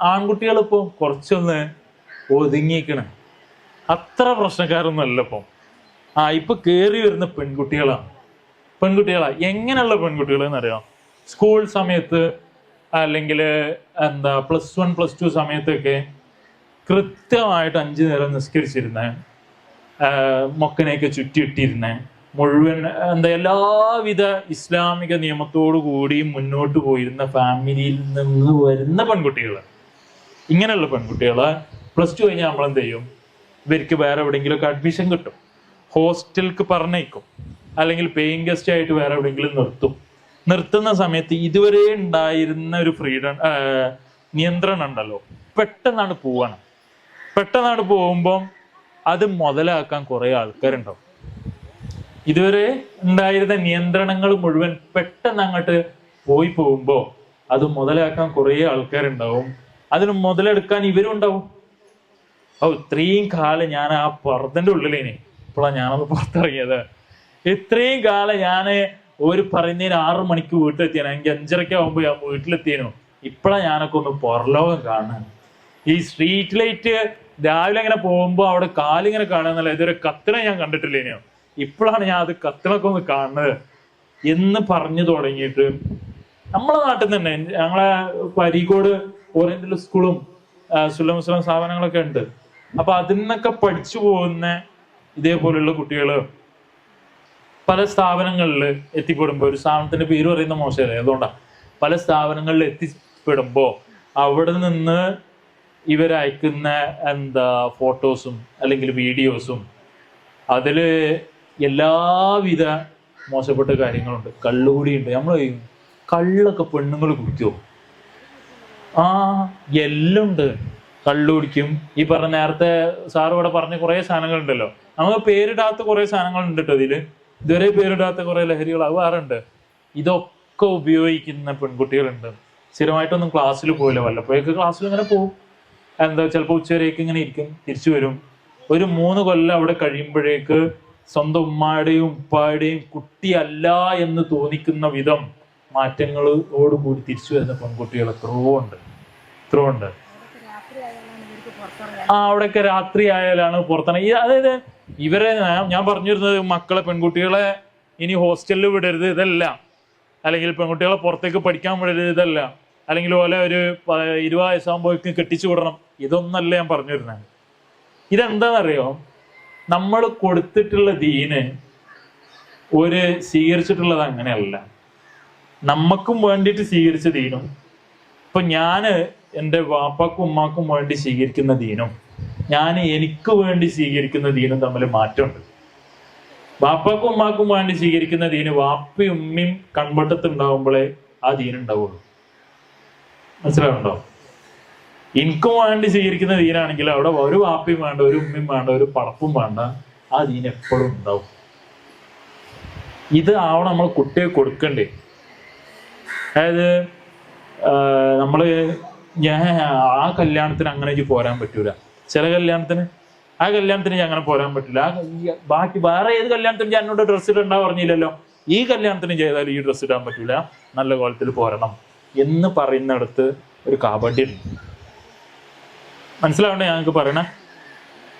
ആൺകുട്ടികൾ ഇപ്പോ കുറച്ചൊന്ന് ഒതുങ്ങിക്കണേ അത്ര പ്രശ്നക്കാരൊന്നും അല്ല ഇപ്പം. ആ ഇപ്പൊ കേറി വരുന്ന പെൺകുട്ടികളാണ്. പെൺകുട്ടികളാ. എങ്ങനെയുള്ള പെൺകുട്ടികൾ എന്നറിയാം സ്കൂൾ സമയത്ത് അല്ലെങ്കിൽ എന്താ പ്ലസ് വൺ പ്ലസ് ടു സമയത്തൊക്കെ കൃത്യമായിട്ട് അഞ്ചു നേരം നിസ്കരിച്ചിരുന്ന. മൊക്കനെയൊക്കെ ചുറ്റിയിട്ടിരുന്ന. മുഴുവൻ എന്താ എല്ലാവിധ ഇസ്ലാമിക നിയമത്തോടു കൂടി മുന്നോട്ട് പോയിരുന്ന ഫാമിലിയിൽ നിന്ന് വരുന്ന പെൺകുട്ടികൾ ഇങ്ങനെയുള്ള പെൺകുട്ടികളെ പ്ലസ് ടു കഴിഞ്ഞാൽ നമ്മൾ എന്ത് ചെയ്യും? ഇവർക്ക് വേറെ എവിടെയെങ്കിലുമൊക്കെ അഡ്മിഷൻ കിട്ടും. ഹോസ്റ്റലിക്ക് പറഞ്ഞേക്കും അല്ലെങ്കിൽ പേയിങ് ഗസ്റ്റ് ആയിട്ട് വേറെ എവിടെയെങ്കിലും നിർത്തും. നിർത്തുന്ന സമയത്ത് ഇതുവരെ ഉണ്ടായിരുന്ന ഒരു ഫ്രീഡം നിയന്ത്രണം ഉണ്ടല്ലോ. പെട്ടെന്നാണ് പോവണം. പെട്ടെന്നാണ് പോകുമ്പം അത് മുതലാക്കാൻ കുറെ ആൾക്കാരുണ്ടാവും. ഇതുവരെ ഉണ്ടായിരുന്ന നിയന്ത്രണങ്ങൾ മുഴുവൻ പെട്ടെന്ന് അങ്ങോട്ട് പോയി പോകുമ്പോ അത് മുതലാക്കാൻ കുറേ ആൾക്കാരുണ്ടാവും. അതിന് മുതലെടുക്കാൻ ഇവരും ഉണ്ടാവും ഓ ഇത്രയും കാലം ഞാൻ ആ പുറത്തിന്റെ ഉള്ളിലേനെ. ഇപ്പോഴാണ് ഞാനൊന്ന് പുറത്തിറങ്ങിയത്. ഇത്രയും കാലം ഞാൻ ഒരു പറയുന്നതിന് ആറ് മണിക്ക് വീട്ടിലെത്തിയാണ്. എനിക്ക് അഞ്ചരയ്ക്ക് ആകുമ്പോ ഞാൻ വീട്ടിലെത്തിയനു. ഇപ്പോഴാണ് ഞാനൊക്കെ ഒന്ന് പുറലോകം കാണാൻ ഈ സ്ട്രീറ്റ് ലൈറ്റ് രാവിലെ ഇങ്ങനെ പോകുമ്പോ അവിടെ കാലിങ്ങനെ കാണുന്നല്ല ഇതൊരു കത്തിനെ ഞാൻ കണ്ടിട്ടില്ലേനോ. ഇപ്പോഴാണ് ഞാൻ അത് കത്തിനൊക്കെ ഒന്ന് കാണുന്നത്. എന്ന് പറഞ്ഞു തുടങ്ങിയിട്ട് നമ്മളെ നാട്ടിൽ തന്നെ ഞങ്ങളെ പരീക്കോട് ഓറിയന്റൽ സ്കൂളും സുല്ല മുസ്ലിം സ്ഥാപനങ്ങളൊക്കെ ഉണ്ട്. അപ്പൊ അതിൽ നിന്നൊക്കെ പഠിച്ചു പോകുന്ന ഇതേപോലെയുള്ള കുട്ടികൾ പല സ്ഥാപനങ്ങളിൽ എത്തിപ്പെടുമ്പോൾ ഒരു സ്ഥാപനത്തിന്റെ പേര് പറയുന്ന മോശമല്ലേ? അതുകൊണ്ടാണ് പല സ്ഥാപനങ്ങളിൽ എത്തിപ്പെടുമ്പോൾ അവിടെ നിന്ന് ഇവരയക്കുന്ന എന്താ ഫോട്ടോസും അല്ലെങ്കിൽ വീഡിയോസും അതിൽ എല്ലാവിധ മോശപ്പെട്ട കാര്യങ്ങളുണ്ട്. കള്ളുകൂടിയുണ്ട് നമ്മൾ കള്ളൊക്കെ പെണ്ണുങ്ങൾ കുടിക്കുമോ ആ എല്ലാം ഉണ്ട് കള്ളു കുടിക്കും. ഈ പറഞ്ഞ നേരത്തെ സാർ ഇവിടെ പറഞ്ഞ കുറെ സാധനങ്ങളുണ്ടല്ലോ. നമുക്ക് പേരിടാത്ത കുറെ സാധനങ്ങളുണ്ട് കേട്ടോ ഇതിൽ. ഇതുവരെ പേരിടാത്ത കുറെ ലഹരികൾ വേറെ ഇതൊക്കെ ഉപയോഗിക്കുന്ന പെൺകുട്ടികളുണ്ട്. സ്ഥിരമായിട്ടൊന്നും ക്ലാസ്സിൽ പോയില്ല വല്ലപ്പോഴേക്ക് ക്ലാസ്സിൽ ഇങ്ങനെ പോകും എന്താ ചിലപ്പോൾ ഉച്ചവരേക്ക് ഇങ്ങനെ ഇരിക്കും. തിരിച്ചു വരും. ഒരു മൂന്ന് കൊല്ലം അവിടെ കഴിയുമ്പോഴേക്ക് സ്വന്തം ഉമ്മായുടെയും ഉപ്പായുടെയും കുട്ടിയല്ല എന്ന് തോന്നിക്കുന്ന വിധം മാറ്റങ്ങളോടുകൂടി തിരിച്ചു വരുന്ന പെൺകുട്ടികൾ എത്രയോ ഉണ്ട്. എത്രയോ ഉണ്ട്. ആ അവിടെയൊക്കെ രാത്രി ആയാലാണ് പുറത്താണ് അതായത് ഇവരെ ഞാൻ- പറഞ്ഞു പറഞ്ഞിരുന്നത് മക്കളെ പെൺകുട്ടികളെ ഇനി ഹോസ്റ്റലിൽ വിടരുത് ഇതല്ല. അല്ലെങ്കിൽ പെൺകുട്ടികളെ പുറത്തേക്ക് പഠിക്കാൻ വിടരുത് ഇതല്ല. അല്ലെങ്കിൽ പോലെ ഒരു ഇരുപത് കെട്ടിച്ചു വിടണം. ഇതൊന്നല്ല ഞാൻ പറഞ്ഞിരുന്നത്. ഇതെന്താണെന്നറിയോ നമ്മൾ കൊടുത്തിട്ടുള്ള ദീന് ഒരു സ്വീകരിച്ചിട്ടുള്ളത് അങ്ങനെയല്ല. നമ്മക്കും വേണ്ടിയിട്ട് സ്വീകരിച്ച ദീനും. ഇപ്പൊ ഞാൻ എന്റെ വാപ്പാക്കും ഉമ്മാക്കും വേണ്ടി സ്വീകരിക്കുന്ന ദീനും. ഞാൻ എനിക്ക് വേണ്ടി സ്വീകരിക്കുന്ന ദീനും തമ്മിൽ മാറ്റമുണ്ട്. വാപ്പാക്കും ഉമ്മാക്കും വേണ്ടി സ്വീകരിക്കുന്ന ദീന് വാപ്പയും ഉമ്മയും കൺവട്ടത്ത് ഉണ്ടാവുമ്പോഴേ ആ ദീൻ ഉണ്ടാവുള്ളൂ. മനസ്സിലാവുണ്ടോ എനിക്കും വേണ്ടി സ്വീകരിക്കുന്ന ദീനാണെങ്കിൽ അവിടെ ഒരു വാപ്പയും വേണ്ട ഒരു ഉമ്മയും വേണ്ട ഒരു പടപ്പും വേണ്ട ആ ദീൻ എപ്പോഴും ഉണ്ടാവും. ഇത് ആവണം നമ്മൾ കുട്ടിയെ കൊടുക്കണ്ടേ അതായത് നമ്മൾ ഞാൻ ആ കല്യാണത്തിന് അങ്ങനെ പോരാൻ പറ്റൂല. ചില കല്യാണത്തിന് ആ കല്യാണത്തിന് ഞാൻ അങ്ങനെ പോരാൻ പറ്റില്ല ബാക്കി വേറെ ഏത് കല്യാണത്തിന് ഞാൻ എന്നോട് ഡ്രസ്സ് ഇടണ്ടാ പറഞ്ഞില്ലല്ലോ. ഈ കല്യാണത്തിന് ചെയ്താൽ ഈ ഡ്രസ്സ് ഇടാൻ പറ്റില്ല നല്ല കോലത്തിൽ പോരണം എന്ന് പറയുന്നിടത്ത് ഒരു കാബഡി മനസ്സിലാവണ്ടേ ഞങ്ങൾക്ക് പറയണ?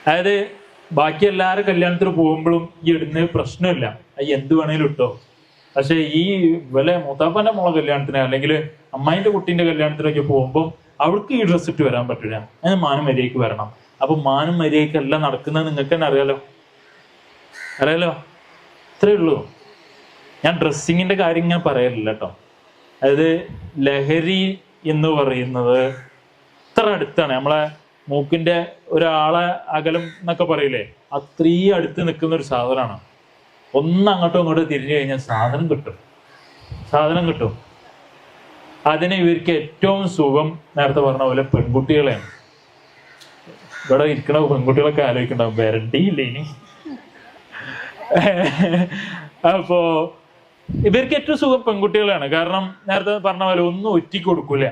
അതായത് ബാക്കി എല്ലാവരും കല്യാണത്തിന് പോകുമ്പോഴും ഈ ഇടുന്ന പ്രശ്നമില്ല. അത് എന്ത് വേണേലും ഇട്ടോ. പക്ഷെ ഈ വില മൂത്താപ്പന്റെ മോളെ കല്യാണത്തിന് അല്ലെങ്കിൽ അമ്മായിന്റെ കുട്ടീന്റെ കല്യാണത്തിനൊക്കെ പോകുമ്പോൾ അവൾക്ക് ഈ ഡ്രസ് ഇട്ട് വരാൻ പറ്റില്ല അതിന് മാനം മര്യാദയ്ക്ക് വരണം. അപ്പൊ മാനം മര്യാദയ്ക്ക് എല്ലാം നടക്കുന്നത് നിങ്ങൾക്ക് തന്നെ അറിയാലോ. അറിയാലോ? ഇത്രേ ഉള്ളൂ. ഞാൻ ഡ്രസ്സിങ്ങിന്റെ കാര്യം ഞാൻ പറയലില്ല കേട്ടോ. അതായത് ലഹരി എന്ന് പറയുന്നത് ഇത്ര അടുത്താണ്. നമ്മളെ മൂക്കിന്റെ ഒരാളെ അകലം എന്നൊക്കെ പറയില്ലേ? അത്രയും അടുത്ത് നിൽക്കുന്ന ഒരു സാധനമാണ്. ഒന്ന് അങ്ങോട്ടും ഇങ്ങോട്ടും തിരിഞ്ഞു കഴിഞ്ഞാൽ സാധനം കിട്ടും. സാധനം കിട്ടും. അതിന് ഇവർക്ക് ഏറ്റവും സുഖം നേരത്തെ പറഞ്ഞ പോലെ പെൺകുട്ടികളെയാണ്. ഇവിടെ ഇരിക്കണ പെൺകുട്ടികളൊക്കെ ആലോചിക്കണ്ടാവും വരണ്ടിയില്ലേ ഇനി? അപ്പോ ഇവർക്ക് ഏറ്റവും സുഖം പെൺകുട്ടികളാണ് കാരണം നേരത്തെ പറഞ്ഞ പോലെ ഒന്നും ഒറ്റയ്ക്ക് കൊടുക്കൂല.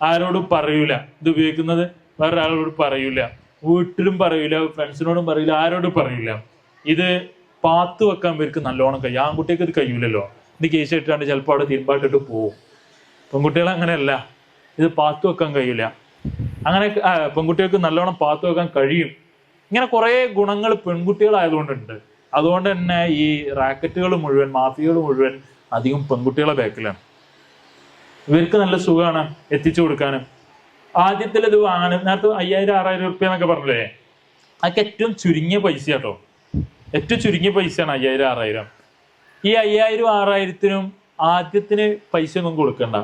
ആരോടും പറയൂല. ഇത് ഉപയോഗിക്കുന്നത് വേറൊരാളോട് പറയൂല. വീട്ടിലും പറയൂല ഫ്രണ്ട്സിനോടും പറയൂല ആരോടും പറയൂല. ഇത് പാത്ത് വെക്കാൻ ഇവർക്ക് നല്ലോണം കഴിയും. ആൺകുട്ടിക്ക് ഇത് കഴിയൂലല്ലോ. ഇത് കേസ് ഇട്ടാണ്ട് ചിലപ്പോൾ അവിടെ തിരുമ്പാട്ടിട്ട് പോവും. പെൺകുട്ടികൾ അങ്ങനെയല്ല. ഇത് പാത്ത് വെക്കാൻ കഴിയില്ല അങ്ങനെ പെൺകുട്ടികൾക്ക് നല്ലോണം പാത്ത് വെക്കാൻ കഴിയും. ഇങ്ങനെ കുറേ ഗുണങ്ങൾ പെൺകുട്ടികളായതുകൊണ്ടുണ്ട്. അതുകൊണ്ട് തന്നെ ഈ റാക്കറ്റുകൾ മുഴുവൻ മാഫിയകൾ മുഴുവൻ അധികം പെൺകുട്ടികളെ ബാക്കിലാണ്. ഇവർക്ക് നല്ല സുഖമാണ് എത്തിച്ചു കൊടുക്കാനും. ആദ്യത്തിൽ ഇത് വാങ്ങാനും നേരത്തെ അയ്യായിരം ആറായിരം റുപ്യ എന്നൊക്കെ പറഞ്ഞില്ലേ? അതൊക്കെ ഏറ്റവും ചുരുങ്ങിയ പൈസ കേട്ടോ ഏറ്റവും ചുരുങ്ങിയ പൈസയാണ് അയ്യായിരം ആറായിരം. ഈ അയ്യായിരം ആറായിരത്തിനും ആദ്യത്തിന് പൈസ ഒന്നും കൊടുക്കണ്ട.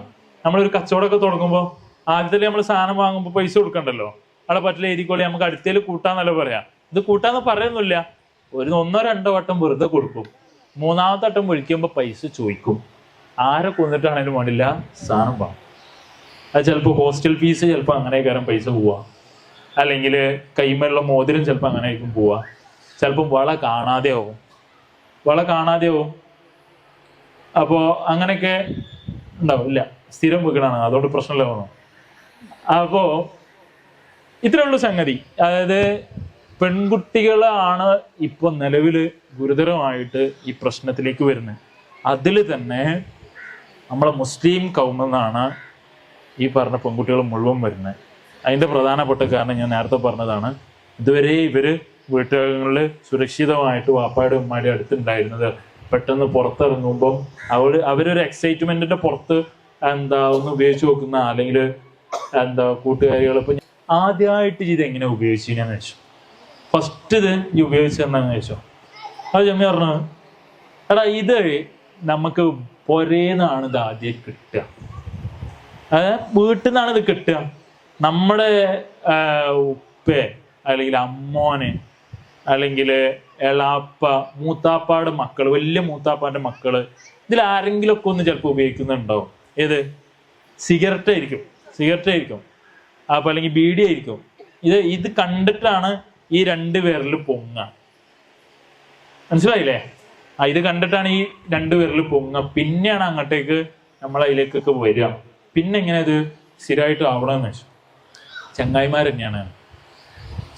നമ്മളൊരു കച്ചവടമൊക്കെ തുടങ്ങുമ്പോൾ ആദ്യത്തിൽ നമ്മൾ സാധനം വാങ്ങുമ്പോൾ പൈസ കൊടുക്കണ്ടല്ലോ? അവിടെ പറ്റില്ല എരിക്കോളി നമുക്ക് അടുത്തേൽ കൂട്ടാന്നല്ലോ പറയാം. ഇത് കൂട്ടാന്ന് പറയുന്നില്ല ഒരു ഒന്നോ രണ്ടോ വട്ടം വെറുതെ കൊടുക്കും. മൂന്നാമത്തെ വട്ടം വിളിക്കുമ്പോൾ പൈസ ചോദിക്കും. ആരെ കൊന്നിട്ടാണേലും വേണ്ടില്ല സാധനം വാങ്ങും. അത് ചിലപ്പോൾ ഹോസ്റ്റൽ ഫീസ് ചിലപ്പോൾ അങ്ങനെ കയറാൻ പൈസ പോവാ. അല്ലെങ്കിൽ കൈമേലുള്ള മോതിരം ചിലപ്പോൾ അങ്ങനെ ആയിരിക്കും പോവാ. ചിലപ്പം വള കാണാതെ ആവും. വള കാണാതെ ആവും. അപ്പോൾ അങ്ങനെയൊക്കെ ഉണ്ടാവും. ഇല്ല സ്ഥിരം വീടാണ് അതുകൊണ്ട് പ്രശ്നമില്ല തോന്നുന്നു. അപ്പോൾ ഇത്രേ ഉള്ളൂ സംഗതി. അതായത് പെൺകുട്ടികളാണ് ഇപ്പൊ നിലവിൽ ഗുരുതരമായിട്ട് ഈ പ്രശ്നത്തിലേക്ക് വരുന്നത്. അതിൽ തന്നെ നമ്മളെ മുസ്ലിം കൗമെന്നാണ് ഈ പറഞ്ഞ പെൺകുട്ടികൾ മുഴുവൻ വരുന്നത്. അതിന്റെ പ്രധാനപ്പെട്ട കാരണം ഞാൻ നേരത്തെ പറഞ്ഞതാണ്. ഇതുവരെ ഇവർ വീട്ടുകളിൽ സുരക്ഷിതമായിട്ട് വാപ്പായുടെ ഉമ്മയുടെ അടുത്തുണ്ടായിരുന്നത്. പെട്ടെന്ന് പുറത്തിറങ്ങുമ്പോൾ അവൾ അവരൊരു എക്സൈറ്റ്മെന്റിന്റെ പുറത്ത് എന്താ ഒന്ന് ഉപയോഗിച്ച് നോക്കുന്ന അല്ലെങ്കിൽ എന്താ കൂട്ടുകാരികൾ ഇപ്പൊ ആദ്യമായിട്ട് ഇത് എങ്ങനെ ഉപയോഗിച്ചിനെന്ന് വെച്ചു. ഫസ്റ്റ് ഇത് ഈ ഉപയോഗിച്ചെന്നാന്ന് വെച്ചോ. അത് ജമ്മി പറഞ്ഞു എടാ ഇത് നമുക്ക് പൊരേന്നാണ് ഇത് ആദ്യം കിട്ടുക. അതായത് വീട്ടിൽ നിന്നാണ് ഇത് കിട്ടുക. നമ്മുടെ ഉപ്പേ അല്ലെങ്കിൽ അമ്മോന് അല്ലെങ്കിൽ എളാപ്പ മൂത്താപ്പാടെ മക്കൾ വലിയ മൂത്താപ്പാന്റെ മക്കൾ ഇതിൽ ആരെങ്കിലും ഒക്കെ ഒന്ന് ചിലപ്പോൾ ഉപയോഗിക്കുന്നുണ്ടാവും. ഏത്? സിഗരറ്റ് ആയിരിക്കും സിഗരറ്റ് ആയിരിക്കും അപ്പൊ അല്ലെങ്കിൽ ബീഡി ആയിരിക്കും ഇത് ഇത് കണ്ടിട്ടാണ് ഈ രണ്ട് പേരിൽ പൊങ്ങ മനസ്സിലായില്ലേ? ആ ഇത് കണ്ടിട്ടാണ് ഈ രണ്ട് പേരിൽ പൊങ്ങ പിന്നെയാണ് അങ്ങോട്ടേക്ക് നമ്മൾ അതിലേക്കൊക്കെ വരിക. പിന്നെ എങ്ങനെ ഇത് സ്ഥിരമായിട്ട് ആവണമെന്ന് വെച്ചു? ചങ്ങായിമാർ തന്നെയാണ്.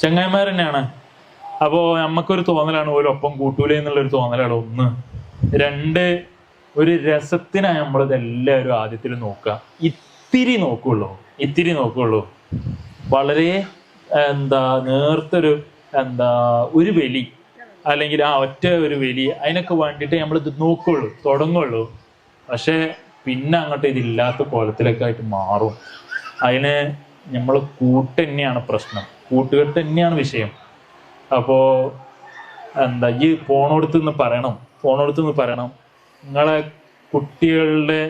ചങ്ങായിമാർ തന്നെയാണ്. അപ്പോ നമുക്കൊരു തോന്നലാണ് ഒപ്പം കൂട്ടൂലേ എന്നുള്ളൊരു തോന്നലാണ് ഒന്ന്. രണ്ട് ഒരു രസത്തിനാണ് നമ്മളിത് എല്ലാവരും ആദ്യത്തിൽ നോക്കുക. ഇത്തിരി നോക്കുള്ളൂ. ഇത്തിരി നോക്കുള്ളൂ. വളരെ എന്താ നേർത്തൊരു എന്താ ഒരു വെലി. അല്ലെങ്കിൽ ആ ഒറ്റ ഒരു വെലി. അതിനൊക്കെ വേണ്ടിയിട്ട് നമ്മളിത് നോക്കുള്ളൂ തുടങ്ങുള്ളൂ. പക്ഷെ പിന്നെ അങ്ങോട്ട് ഇതില്ലാത്ത കോലത്തിലൊക്കെ ആയിട്ട് മാറും. അതിന് നമ്മൾ കൂട്ട് തന്നെയാണ് പ്രശ്നം. കൂട്ടുകെട്ട് തന്നെയാണ് വിഷയം. അപ്പോ എന്താ ഈ ഫോണോടുത്ത് നിന്ന് പറയണം ഫോണോടുത്ത് നിന്ന് പറയണം. നിങ്ങളെ കുട്ടികളുടെ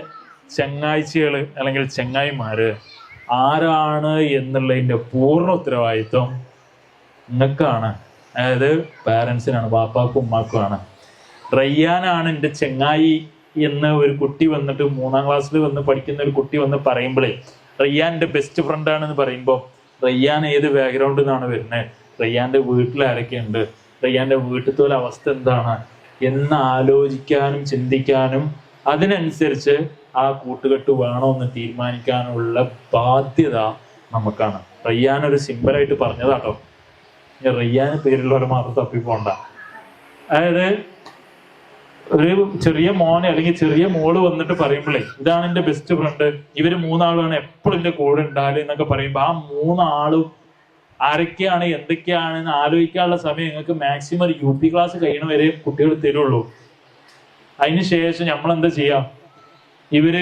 ചങ്ങാഴ്ചകൾ അല്ലെങ്കിൽ ചങ്ങായിമാര് ആരാണ് എന്നുള്ളതിന്റെ പൂർണ ഉത്തരവാദിത്വം നിങ്ങൾക്കാണ്. അതായത് പാരൻസിനാണ് ബാപ്പാക്കും ഉമ്മാക്കുമാണ്. റയ്യാനാണ് എന്റെ ചെങ്ങായി എന്ന് ഒരു കുട്ടി വന്നിട്ട് മൂന്നാം ക്ലാസ്സിൽ വന്ന് പഠിക്കുന്ന ഒരു കുട്ടി വന്ന് പറയുമ്പോഴേ റയ്യാൻ എന്റെ ബെസ്റ്റ് ഫ്രണ്ടാണെന്ന് പറയുമ്പോൾ റയ്യാൻ ഏത് ബാക്ക്ഗ്രൗണ്ടിൽ നിന്നാണ് വരുന്നത്? റയ്യാന്റെ വീട്ടിൽ ആരൊക്കെയുണ്ട്? റിയാന്റെ വീട്ടിലത്തെ അവസ്ഥ എന്താണ്? എന്ന് ആലോചിക്കാനും ചിന്തിക്കാനും അതിനനുസരിച്ച് ആ കൂട്ടുകെട്ട് വേണോ എന്ന് തീരുമാനിക്കാനുള്ള ബാധ്യത നമുക്കാണ്. റയ്യാൻ ഒരു സിമ്പിളായിട്ട് പറഞ്ഞതാട്ടോ റയ്യാൻ പേരുള്ളവരെ മാത്രം തപ്പിപ്പോണ്ട. അതായത് ഒരു ചെറിയ മോനെ അല്ലെങ്കിൽ ചെറിയ മോൾ വന്നിട്ട് പറയുമ്പോഴേ ഇതാണ് എന്റെ ബെസ്റ്റ് ഫ്രണ്ട് ഇവർ മൂന്നാളാണ് എപ്പോഴും എന്റെ കൂടെ ഉണ്ടാൽ എന്നൊക്കെ ആ മൂന്നാളും ആരൊക്കെയാണ് എന്തൊക്കെയാണ് എന്ന് ആലോചിക്കാനുള്ള സമയം നിങ്ങൾക്ക് മാക്സിമം യു പി ക്ലാസ് കഴിയണ വരെ കുട്ടികൾ തരുള്ളൂ. അതിന് ശേഷം നമ്മൾ എന്താ ചെയ്യാം? ഇവർ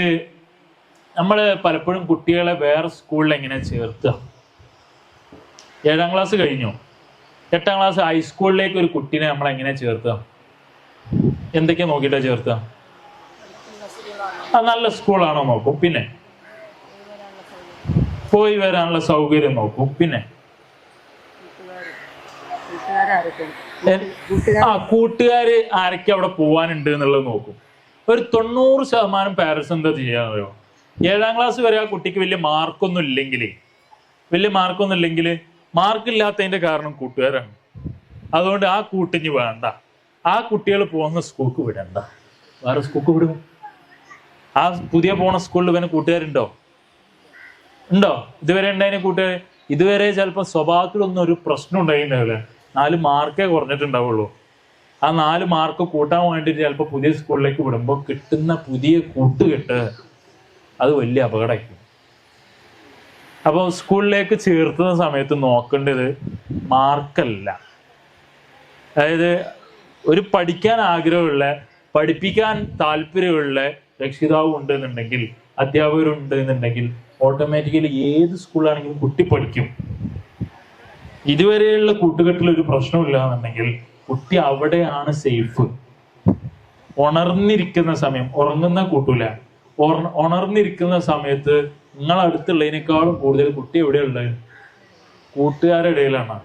നമ്മൾ പലപ്പോഴും കുട്ടികളെ വേറെ സ്കൂളിൽ എങ്ങനെ ചേർത്തുക ഏഴാം ക്ലാസ് കഴിഞ്ഞു? എട്ടാം ക്ലാസ് ഹൈസ്കൂളിലേക്ക് ഒരു കുട്ടീനെ നമ്മൾ എങ്ങനെ ചേർത്തുക എന്തൊക്കെയാ നോക്കിട്ടാ ചേർത്തുക ആ നല്ല സ്കൂളാണോ നോക്കും. പിന്നെ? പോയി വരാനുള്ള സൗകര്യം നോക്കും. പിന്നെ? ആ കൂട്ടുകാര് ആരൊക്കെ അവിടെ പോവാനുണ്ട് എന്നുള്ളത് നോക്കും. ഒരു തൊണ്ണൂറ് ശതമാനം പാരൻസ് എന്താ ചെയ്യാറിയോ ഏഴാം ക്ലാസ് വരെ ആ കുട്ടിക്ക് വലിയ മാർക്കൊന്നും ഇല്ലെങ്കിൽ വലിയ മാർക്കൊന്നും ഇല്ലെങ്കിൽ മാർക്ക് ഇല്ലാത്തതിന്റെ കാരണം കൂട്ടുകാരാണ്. അതുകൊണ്ട് ആ കൂട്ടിഞ്ഞ് വേണ്ട. ആ കുട്ടികൾ പോകുന്ന സ്കൂൾക്ക് വിടണ്ട. വേറെ സ്കൂൾക്ക് വിടും. ആ പുതിയ പോണ സ്കൂളിൽ ഇവന് കൂട്ടുകാരുണ്ടോ? ഉണ്ടോ? ഇതുവരെ ഉണ്ടായതിന് കൂട്ടുകാർ ഇതുവരെ ചിലപ്പോൾ സ്വഭാവത്തിലൊന്നും ഒരു പ്രശ്നം ഉണ്ടായിട്ടുണ്ടാവില്ല നാല് മാർക്കേ കുറഞ്ഞിട്ടുണ്ടാവുള്ളൂ. ആ നാല് മാർക്ക് കൂട്ടാൻ വേണ്ടിയിട്ട് ചിലപ്പോൾ പുതിയ സ്കൂളിലേക്ക് വിടുമ്പോൾ കിട്ടുന്ന പുതിയ കൂട്ടുകെട്ട് അത് വലിയ അപകടമായിരിക്കും. അപ്പോൾ സ്കൂളിലേക്ക് ചേർത്തുന്ന സമയത്ത് നോക്കേണ്ടത് മാർക്കല്ല. അതായത് ഒരു പഠിക്കാൻ ആഗ്രഹമുള്ള പഠിപ്പിക്കാൻ താല്പര്യമുള്ള രക്ഷിതാവ് ഉണ്ട് എന്നുണ്ടെങ്കിൽ അധ്യാപകരുണ്ട് എന്നുണ്ടെങ്കിൽ ഓട്ടോമാറ്റിക്കലി ഏത് സ്കൂളാണെങ്കിലും കുട്ടി പഠിക്കും. ഇതുവരെയുള്ള കൂട്ടുകെട്ടിൽ ഒരു പ്രശ്നമില്ല എന്നുണ്ടെങ്കിൽ കുട്ടി അവിടെയാണ് സേഫ് ഉണർന്നിരിക്കുന്ന സമയം ഉറങ്ങുന്ന കൂട്ടൂല. ഉണർന്നിരിക്കുന്ന സമയത്ത് നിങ്ങൾ അടുത്തുള്ളതിനേക്കാളും കൂടുതൽ കുട്ടി എവിടെയുള്ളത്? കൂട്ടുകാരുടെ ഇടയിലാണ്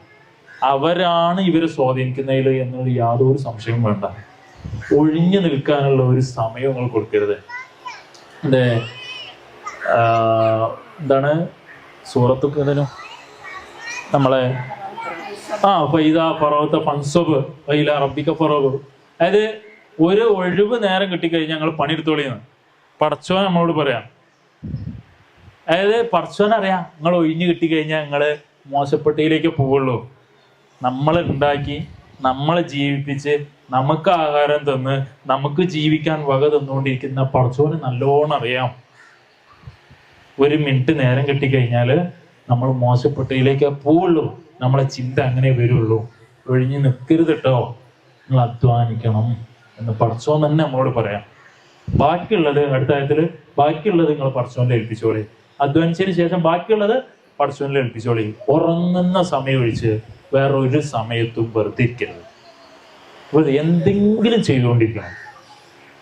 അവരാണ് ഇവരെ സ്വാധീനിക്കുന്നതിൽ എന്നുള്ള യാതൊരു സംശയവും വേണ്ട. ഒഴിഞ്ഞു നിൽക്കാനുള്ള ഒരു സമയം നിങ്ങൾ കൊടുക്കരുത്. അതെ. എന്താണ്? സൂറത്തൊക്കെ നമ്മളെ ആ ഫൈദ ഫറോത്ത ഫൻസബ് ഫൈല റബ്ബിക്ക ഫറോബ്. അതായത് ഒരു ഒഴിവ് നേരം കിട്ടിക്കഴിഞ്ഞാൽ ഞങ്ങൾ പണിയെടുത്തോളിയെന്ന് പടച്ചോൻ നമ്മളോട് പറയാം. അതായത് പടച്ചോൻ അറിയാം നിങ്ങൾ ഒഴിഞ്ഞു കിട്ടിക്കഴിഞ്ഞാൽ നിങ്ങൾ മോശപ്പെട്ടിയിലേക്ക് പോവുള്ളൂ. നമ്മൾ ഉണ്ടാക്കി നമ്മളെ ജീവിപ്പിച്ച് നമുക്ക് ആഹാരം തന്ന് നമുക്ക് ജീവിക്കാൻ വക തന്നുകൊണ്ടിരിക്കുന്ന പടച്ചോന് നല്ലോണം അറിയാം. ഒരു മിനിറ്റ് നേരം കിട്ടിക്കഴിഞ്ഞാൽ നമ്മൾ മോശപ്പെട്ടതിലേക്ക് പോവുള്ളൂ. നമ്മളെ ചിന്ത അങ്ങനെ വരുള്ളൂ. ഒഴിഞ്ഞു നിൽക്കരുത് കേട്ടോ നിങ്ങൾ അധ്വാനിക്കണം എന്ന് പടച്ചോൻ തന്നെ നമ്മളോട് പറയാം. ബാക്കിയുള്ളത് അടുത്ത കാര്യത്തിൽ ബാക്കിയുള്ളത് നിങ്ങൾ പടച്ചോനിൽ ഏൽപ്പിച്ചോളി. അധ്വാനിച്ചതിന് ശേഷം ബാക്കിയുള്ളത് പടച്ചോനിൽ ഏൽപ്പിച്ചോളി. ഉറങ്ങുന്ന സമയം ഒഴിച്ച് വേറെ ഒരു സമയത്തും വെറുതെ വെറുതെ എന്തെങ്കിലും ചെയ്തുകൊണ്ടിരിക്കണം.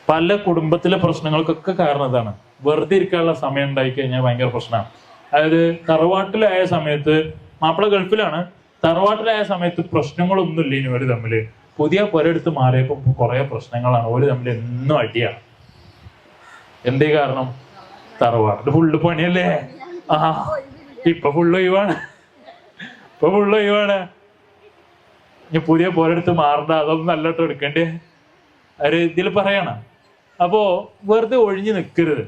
പല കുടുംബത്തിലെ പ്രശ്നങ്ങൾക്കൊക്കെ കാരണം ഇതാണ്. വെറുതെ ഇരിക്കാനുള്ള സമയം ഉണ്ടായി കഴിഞ്ഞാൽ ഭയങ്കര പ്രശ്നമാണ്. അതായത് തറവാട്ടിലായ സമയത്ത് മാപ്പിള ഗൾഫിലാണ്. തറവാട്ടിലായ സമയത്ത് പ്രശ്നങ്ങളൊന്നുമില്ല ഇനി ഒരു തമ്മിൽ. പുതിയ പുരടുത്ത് മാറിയപ്പോൾ കുറെ പ്രശ്നങ്ങളാണ്. ഒരു തമ്മിൽ എന്നും അടിയാണ് എന്തേ കാരണം? തറവാട്ടിൽ ഫുള്ള് പണിയല്ലേ? ആ ഇപ്പൊ ഫുള്ള് ഒഴിവാണ്. ഇപ്പൊ ഫുള്ള് ഒഴിവാണ്. ഇനി പുതിയ പുരടുത്ത് മാറണ്ട അതൊന്നും നല്ലോട്ട് എടുക്കണ്ടേ. ഒരു ഇതിൽ പറയണം. അപ്പോ വെറുതെ ഒഴിഞ്ഞു നിൽക്കരുത്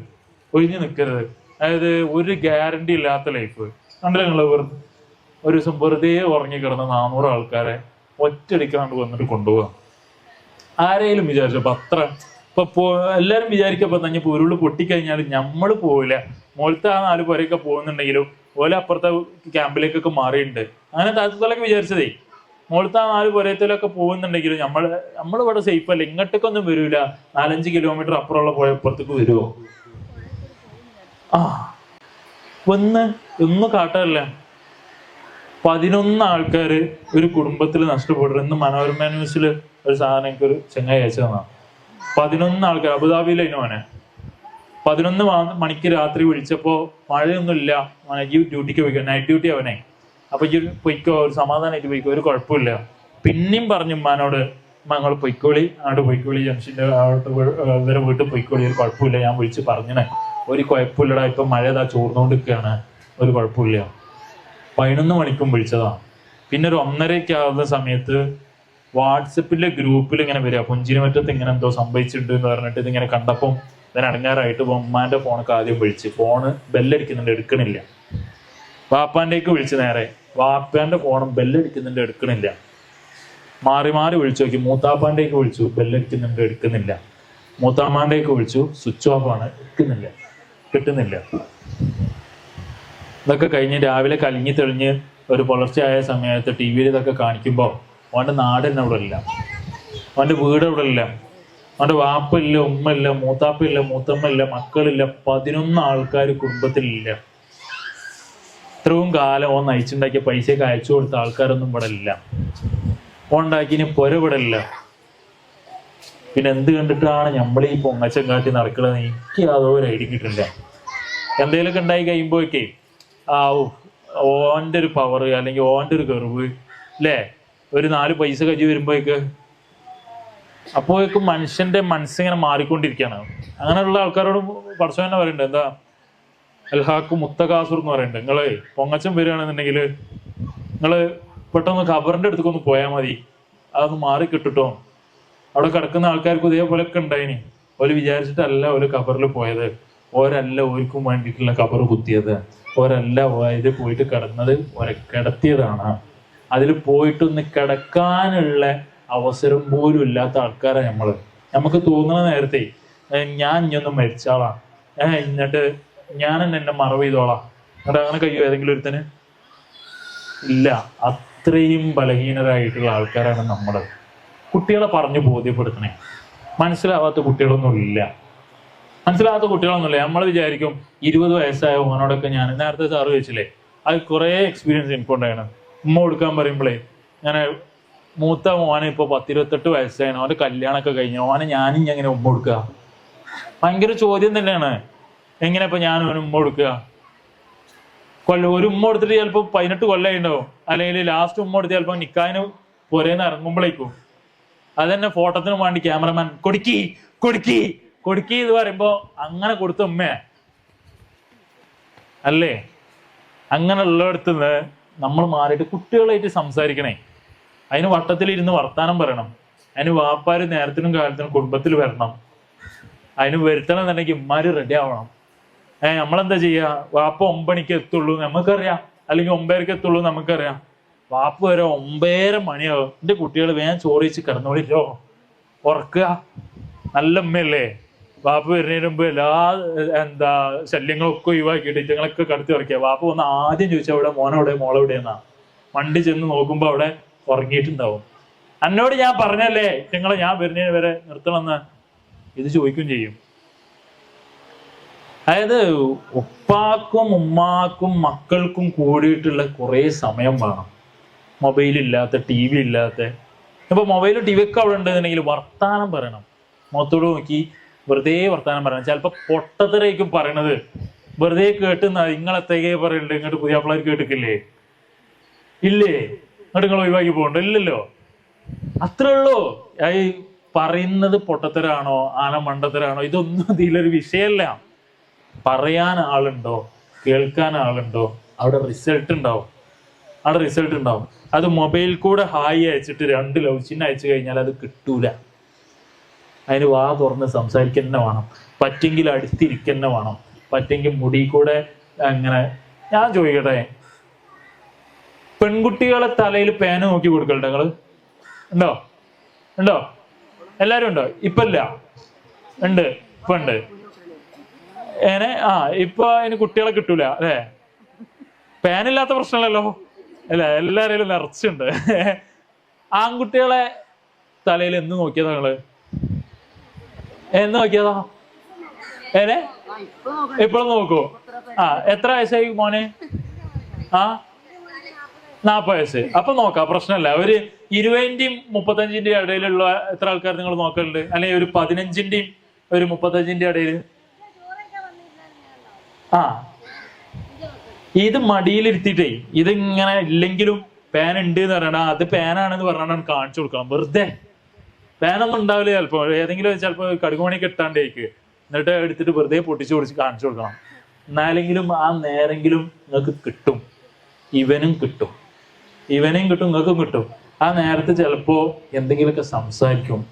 ഒഴിഞ്ഞു നിൽക്കരുത് അതായത് ഒരു ഗ്യാരണ്ടി ഇല്ലാത്ത ലൈഫ് കണ്ടില്ല നിങ്ങൾ വെറുതെ ഒരു ദിവസം വെറുതെ ഉറങ്ങി കിടന്ന നാനൂറ് ആൾക്കാരെ ഒറ്റടിക്കാണ്ട് വന്നിട്ട് കൊണ്ടുപോകാം ആരെയും വിചാരിച്ചപ്പോ അത്ര ഇപ്പൊ പോ- എല്ലാരും വിചാരിക്കപ്പോ തന്നെ ഇപ്പൊ ഉരുൾ പൊട്ടിക്കഴിഞ്ഞാൽ നമ്മൾ പോവില്ല. മുകളിലത്തെ ആ നാല് പേരൊക്കെ പോകുന്നുണ്ടെങ്കിലും ഓലെ അപ്പുറത്തെ ക്യാമ്പിലേക്കൊക്കെ മാറിയിട്ടുണ്ട്. അങ്ങനെ താഴത്തോലൊക്കെ വിചാരിച്ചതേ മുകളിലത്തെ ആ നാല് പുരയത്തിലൊക്കെ പോകുന്നുണ്ടെങ്കിലും നമ്മൾ നമ്മളിവിടെ സേഫ് അല്ല ഇങ്ങോട്ടേക്കൊന്നും വരൂല. നാലഞ്ച് കിലോമീറ്റർ അപ്പുറമുള്ള പുഴ അപ്പുറത്തേക്ക് വരുമോ ആ ഒന്ന് ഒന്നും കാട്ടല്ല? പതിനൊന്ന് ആൾക്കാര് ഒരു കുടുംബത്തിൽ നഷ്ടപ്പെടും ഇന്ന് മനോരമ ന്യൂസിൽ ഒരു സാധനം എനിക്ക് ഒരു ചെങ്ങായി അയച്ചതാണ് പതിനൊന്ന് ആൾക്കാർ അബുദാബിയിലെ മോനെ? പതിനൊന്ന് മണിക്ക് രാത്രി വിളിച്ചപ്പോ മഴയൊന്നുമില്ല. മോനെ ഈ ഡ്യൂട്ടിക്ക് പോയിക്കോ നൈറ്റ് ഡ്യൂട്ടി അവനെ. അപ്പൊ ഈ പൊയ്ക്കോ ഒരു സമാധാനമായിട്ട് പോയിക്കോ ഒരു കുഴപ്പമില്ല. പിന്നെയും പറഞ്ഞു ഉമ്മാനോട് ഞങ്ങൾ പൊയ്ക്കോളി ആട് പൊയ്ക്കോളി ജംഷിന്റെ അവിടുത്തെ ഇവരെ വീട്ടിൽ പൊയ്ക്കോളി ഒരു കുഴപ്പമില്ല. ഞാൻ വിളിച്ച് പറഞ്ഞേ ഒരു കുഴപ്പമില്ലടാ ഇപ്പൊ മഴ ഇതാ ചോർന്നുകൊണ്ടിരിക്കുകയാണ് ഒരു കുഴപ്പമില്ല. പതിനൊന്ന് മണിക്കും വിളിച്ചതാണ് പിന്നെ ഒരു ഒന്നരയ്ക്ക് ആവുന്ന സമയത്ത് വാട്സപ്പിലെ ഗ്രൂപ്പിൽ ഇങ്ങനെ വരിക. പുഞ്ചിരിമറ്റത്ത് ഇങ്ങനെ എന്തോ സംഭവിച്ചിട്ടുണ്ട് എന്ന് പറഞ്ഞിട്ട് ഇതിങ്ങനെ കണ്ടപ്പം ഇതിന് അടങ്ങാറായിട്ട് ഉമ്മാന്റെ ഫോണൊക്കെ ആദ്യം വിളിച്ച്. ഫോണ് ബെല്ലടിക്കുന്നുണ്ട് എടുക്കണില്ല. വാപ്പാന്റെക്ക് വിളിച്ച് നേരെ. വാപ്പാന്റെ ഫോണും ബെല്ലടിക്കുന്നുണ്ട് എടുക്കണില്ല. മാറി മാറി വിളിച്ചു നോക്കി. മൂത്താപ്പാന്റേക്ക് വിളിച്ചു ബെല്ലടിക്കുന്നുണ്ട് എടുക്കുന്നില്ല. മൂത്താമ്മാന്റേക്ക് വിളിച്ചു സ്വിച്ച് ഓഫ് ആണ്. എടുക്കുന്നില്ല. കിട്ടുന്നില്ല. ഇതൊക്കെ കഴിഞ്ഞ് രാവിലെ കലിഞ്ഞ് തെളിഞ്ഞ് ഒരു പുലർച്ചയായ സമയത്ത് ടി വിയിൽ ഇതൊക്കെ കാണിക്കുമ്പോൾ അവന്റെ നാട് തന്നെ അവിടെ ഇല്ല. അവന്റെ വീട് അവിടെ ഇല്ല. അവന്റെ വാപ്പില്ല ഉമ്മയില്ല മൂത്താപ്പില്ല മൂത്തമ്മയില്ല മക്കളില്ല. പതിനൊന്ന് ആൾക്കാർ കുടുംബത്തിലില്ല. ഇത്രയും കാലം ഓൻ നയിച്ചുണ്ടാക്കിയ പൈസയൊക്കെ അയച്ചു കൊടുത്ത ആൾക്കാരൊന്നും ഇവിടെ ഇല്ല. ഉണ്ടാക്കിന് പുര ഇവിടെ പിന്നെ എന്ത് കണ്ടിട്ടാണ് നമ്മൾ ഈ പൊങ്ങച്ചം കാട്ടി നടക്കുന്നത് എനിക്ക് യാതൊരു ഐഡി കിട്ടില്ല എന്തെങ്കിലുമൊക്കെ ഉണ്ടായി കഴിയുമ്പോഴൊക്കെ ആ ഓന്റെ ഒരു പവർ അല്ലെങ്കിൽ ഓന്റെ ഒരു കറിവ് അല്ലേ ഒരു നാല് പൈസ കജി വരുമ്പോഴേക്ക് അപ്പോഴേക്കും മനുഷ്യന്റെ മനസ്സിങ്ങനെ മാറിക്കൊണ്ടിരിക്കുകയാണ്. അങ്ങനെയുള്ള ആൾക്കാരോട് പഠിച്ചു തന്നെ പറയുന്നുണ്ട് എന്താ? അൽഹാക്ക് മുത്തകാസുർ എന്ന് പറയുന്നുണ്ട്. നിങ്ങൾ പൊങ്ങച്ചം വരികയാണെന്നുണ്ടെങ്കിൽ നിങ്ങൾ പെട്ടെന്ന് ഖബറിന്റെ അടുത്തേക്ക് ഒന്ന് പോയാൽ മതി. അതൊന്ന് മാറി കിട്ടിട്ടോ. അവിടെ കിടക്കുന്ന ആൾക്കാർക്ക് ഇതേപോലെ ഒക്കെ ഉണ്ടായിനി. ഓര് വിചാരിച്ചിട്ടല്ല ഒരു ഖബറിൽ പോയത്. ഓരല്ല ഓർക്കും വേണ്ടിയിട്ടുള്ള ഖബർ കുത്തിയത്. ഓരല്ല ഇത് പോയിട്ട് കിടന്നത് ഓരെ കിടത്തിയതാണ് അതിൽ പോയിട്ടൊന്ന് കിടക്കാനുള്ള അവസരം പോലും ഇല്ലാത്ത ആൾക്കാരാണ് നമ്മൾ നമുക്ക് തോന്നുന്ന നേരത്തെ ഞാൻ ഇനിയൊന്ന് മരിച്ചാളാ. ഏഹ് എന്നിട്ട് ഞാൻ എന്നെ മറവ് ചെയ്തോളാം. എന്നിട്ട് അങ്ങനെ കഴിയുമോ ഏതെങ്കിലും ഒരുത്തന്? ഇല്ല. അത്രയും ബലഹീനരായിട്ടുള്ള ആൾക്കാരാണ് നമ്മൾ കുട്ടികളെ പറഞ്ഞു ബോധ്യപ്പെടുത്തണേ. മനസ്സിലാവാത്ത കുട്ടികളൊന്നുമില്ല. മനസ്സിലാവാത്ത കുട്ടികളൊന്നുമില്ല. നമ്മൾ വിചാരിക്കും ഇരുപത് വയസ്സായ ഓനോടൊക്കെ ഞാൻ നേരത്തെ സാറ് ചോദിച്ചില്ലേ അത് കുറേ എക്സ്പീരിയൻസ് എനിക്കുണ്ടായാണ് ഉമ്മ കൊടുക്കാൻ പറയുമ്പോഴേ ഞാൻ മൂത്ത മോനെ ഇപ്പൊ പത്തിരുപത്തെട്ട് വയസ്സായിരുന്നു അവന്റെ കല്യാണമൊക്കെ കഴിഞ്ഞു ഓനെ ഞാനും ഞാൻ എങ്ങനെ ഉമ്മ കൊടുക്കുക ഭയങ്കര ചോദ്യം തന്നെയാണ്. എങ്ങനെ ഇപ്പം ഞാൻ അവന് ഉമ്മ കൊടുക്കുക കൊല്ലം ഒരു ഉമ്മ എടുത്തിട്ട് ചിലപ്പോൾ പതിനെട്ട് കൊല്ലമായി ഉണ്ടാവും അല്ലെങ്കിൽ ലാസ്റ്റ് ഉമ്മ എടുത്ത് ചിലപ്പോൾ നിക്കാന് പുരേന്ന് ഇറങ്ങുമ്പോഴേക്കും അതന്നെ ഫോട്ടോത്തിന് വേണ്ടി ക്യാമറമാൻ കൊടുക്കി കൊടുക്കി കൊടുക്കി എന്ന് പറയുമ്പോ അങ്ങനെ കൊടുത്ത ഉമ്മയാ. അല്ലേ? അങ്ങനെ ഉള്ളിടത്ത് നിന്ന് നമ്മൾ മാറിയിട്ട് കുട്ടികളായിട്ട് സംസാരിക്കണേ. അതിന് വട്ടത്തിലിരുന്ന് വർത്താനം പറയണം. അതിന് വാപ്പാര് നേരത്തിനും കാലത്തിനും കുടുംബത്തിൽ വരണം. അതിന് വരുത്തണം എന്നുണ്ടെങ്കിൽ ഉമ്മാര് റെഡി ആവണം. ഏ നമ്മളെന്താ ചെയ്യാ? വാപ്പ ഒമ്പണിക്ക് എത്തുള്ളൂ നമുക്കറിയാം. അല്ലെങ്കിൽ ഒമ്പതരക്ക് എത്തുള്ളൂ നമുക്കറിയാം. വാപ്പ വരെ ഒമ്പതര മണിയാവും. എന്റെ കുട്ടികൾ വേഗം ചോറിച്ച് കിടന്നോളില്ലോ ഉറക്കുക. നല്ല ഉമ്മയല്ലേ? വാപ്പ വരുന്നതിന് മുമ്പ് എല്ലാ ഏഹ്, എന്താ ശല്യങ്ങളൊക്കെ ഒഴിവാക്കിയിട്ട് ഇറ്റങ്ങളൊക്കെ കടത്തി ഉറക്കുക വാപ്പ വന്ന് ആദ്യം ചോദിച്ചാൽ അവിടെ മോനെവിടെ മോളെവിടെയെന്നാ വണ്ടി ചെന്ന് നോക്കുമ്പോ അവിടെ ഉറങ്ങിയിട്ടുണ്ടാവും. എന്നോട് ഞാൻ പറഞ്ഞല്ലേ ഇറ്റങ്ങളെ ഞാൻ വരുന്നതിന് വരെ നിർത്തണമെന്ന്. ഇത് ചോദിക്കും ചെയ്യും. അതായത് ഉപ്പാക്കും ഉമ്മാക്കും മക്കൾക്കും കൂടിയിട്ടുള്ള കുറേ സമയം വേണം. മൊബൈൽ ഇല്ലാത്ത ടി വി ഇല്ലാത്ത. ഇപ്പൊ മൊബൈലും ടി വി ഒക്കെ അവിടെ ഉണ്ടെന്നുണ്ടെങ്കിൽ വർത്താനം പറയണം. മുഖത്തോട് നോക്കി വെറുതെ വർത്താനം പറയണം. ചിലപ്പോ പൊട്ടത്തരയ്ക്കും പറയണത്. വെറുതെ കേട്ട് നിങ്ങളെത്തേക്കേ പറയുന്നുണ്ട് ഇങ്ങോട്ട് പുതിയ പിള്ളേർ കേട്ടിക്കില്ലേ ഇല്ലേ? ഇങ്ങോട്ട് നിങ്ങൾ ഒഴിവാക്കി പോകണ്ടോ? ഇല്ലല്ലോ. അത്രേ ഉള്ളൂ. ഈ പറയുന്നത് പൊട്ടത്തരാണോ? ആന മണ്ടത്തരാണോ? ഇതൊന്നും ഇതിലൊരു വിഷയമല്ല പറയാൻ ആളുണ്ടോ? കേൾക്കാൻ ആളുണ്ടോ? അവിടെ റിസൾട്ട് ഉണ്ടാവും. അവിടെ റിസൾട്ട് ഉണ്ടാവും. അത് മൊബൈൽ കൂടെ ഹായ് അയച്ചിട്ട് രണ്ട് ലവ് ചിഹ്നം അയച്ചു കഴിഞ്ഞാൽ അത് കിട്ടൂല. അതിന് വാ തുറന്ന് സംസാരിക്കുന്ന വേണം. പറ്റെങ്കിൽ അടുത്തിരിക്കുന്ന വേണം. പറ്റെങ്കിൽ മുടി കൂടെ അങ്ങനെ ഞാൻ ചോദിക്കട്ടെ? പെൺകുട്ടികളെ തലയിൽ പേന നോക്കി കൊടുക്കട്ടെ നിങ്ങൾ? ഉണ്ടോ? ഉണ്ടോ? എല്ലാരും ഉണ്ടോ? ഇപ്പല്ല. ഉണ്ട്. ഇപ്പൊ ഉണ്ട്. ഏനെ? ആ ഇപ്പൊ അതിന് കുട്ടികളെ കിട്ടൂല അല്ലേ? പേനില്ലാത്ത പ്രശ്നമല്ലല്ലോ. അല്ല എല്ലാവരും നിറച്ചുണ്ട് ആൺകുട്ടികളെ തലയിൽ എന്ന് നോക്കിയതാ നിങ്ങൾ? എന്ന് നോക്കിയതാ? ഏനെ? ഇപ്പോഴും നോക്കൂ. ആ എത്ര വയസ്സായി മോനെ? ആ? നാപ്പത് വയസ്സ്. അപ്പൊ നോക്കാം പ്രശ്നമല്ല. ഒരു ഇരുപതിന്റെയും മുപ്പത്തഞ്ചിന്റെയും ഇടയിലുള്ള എത്ര ആൾക്കാർ നിങ്ങൾ നോക്കലുണ്ട്? അല്ലെങ്കിൽ ഒരു പതിനഞ്ചിന്റെയും ഒരു മുപ്പത്തഞ്ചിന്റെ ഇടയിൽ? ആ. ഇത് മടിയിലിരുത്തിട്ടേ ഇത് ഇങ്ങനെ ഇല്ലെങ്കിലും പേൻ ഉണ്ട് എന്ന് പറയണ അത് പേനാണെന്ന് പറഞ്ഞാണ് കാണിച്ചു കൊടുക്കണം. വെറുതെ. പേനൊന്നും ഉണ്ടാവില്ല ചിലപ്പോ. ഏതെങ്കിലും ചിലപ്പോ കടുകുമണിക്ക് ഇട്ടാണ്ടേക്ക്. എന്നിട്ട് എടുത്തിട്ട് വെറുതെ പൊട്ടിച്ചു പൊടിച്ച് കാണിച്ചു കൊടുക്കണം. എന്നാലെങ്കിലും ആ നേരെങ്കിലും നിങ്ങൾക്ക് കിട്ടും. ഇവനും കിട്ടും. ഇവനെയും കിട്ടും നിങ്ങൾക്കും കിട്ടും. ആ നേരത്തെ ചിലപ്പോ എന്തെങ്കിലുമൊക്കെ സംസാരിക്കും.